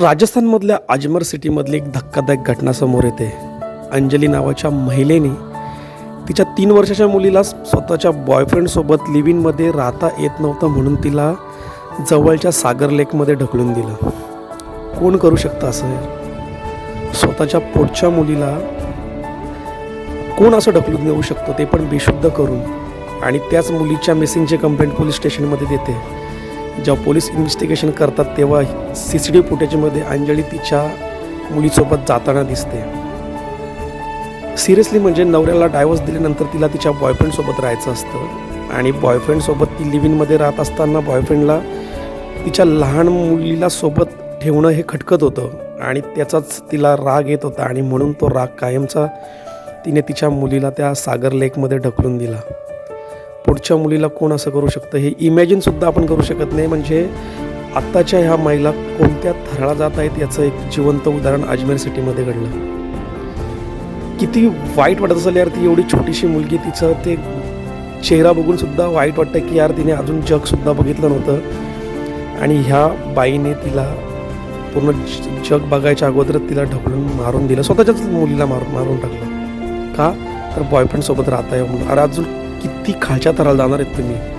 राजस्थानमधल्या अजमेर सिटीमधली एक धक्कादायक घटना समोर येते. अंजली नावाच्या महिलेने तिच्या तीन वर्षाच्या मुलीला स्वतःच्या बॉयफ्रेंडसोबत लिव्हिनमध्ये राहता येत नव्हतं म्हणून तिला जवळच्या सागर लेकमध्ये ढकलून दिलं. कोण करू शकतं असं? स्वतःच्या पोटच्या मुलीला कोण असं ढकलून देऊ शकतो ते पण बेशुद्ध करून आणि त्याच मुलीच्या मिसिंगची कंप्लेंट पोलीस स्टेशनमध्ये देते. जेव्हा पोलीस इन्व्हेस्टिगेशन करतात तेव्हा सी सी टी व्ही फुटेजमध्ये अंजली तिच्या मुलीसोबत जाताना दिसते. सिरियसली म्हणजे नवऱ्याला डायव्हर्स दिल्यानंतर तिला तिच्या बॉयफ्रेंडसोबत राहायचं असतं. आणि बॉयफ्रेंडसोबत ती लिव्हिनमध्ये राहत असताना बॉयफ्रेंडला तिच्या लहान मुलीला सोबत ठेवणं हे खटकत होतं आणि त्याचाच तिला राग येत होता आणि म्हणून तो राग कायमचा तिने तिच्या मुलीला त्या सागर लेकमध्ये ढकलून दिला. पुढच्या मुलीला कोण असं करू शकतं? हे इमॅजिनसुद्धा आपण करू शकत नाही. म्हणजे आत्ताच्या ह्या महिला कोणत्या थराला जात आहेत याचं एक जिवंत उदाहरण अजमेर सिटीमध्ये घडलं. किती वाईट वाटत असेल यार ती एवढी छोटीशी मुलगी. तिचं ते चेहरा बघून सुद्धा वाईट वाटतं की यार तिने अजून जगसुद्धा बघितलं नव्हतं. आणि ह्या बाईने तिला पूर्ण जग बघायच्या अगोदर तिला ढकलून मारून दिलं. स्वतःच्याच मुलीला मारून मारून टाकलं. का? तर बॉयफ्रेंडसोबत राहता येऊ म्हणून. अरे अजून ती खालच्या थराला जाणार आहेत तुम्ही.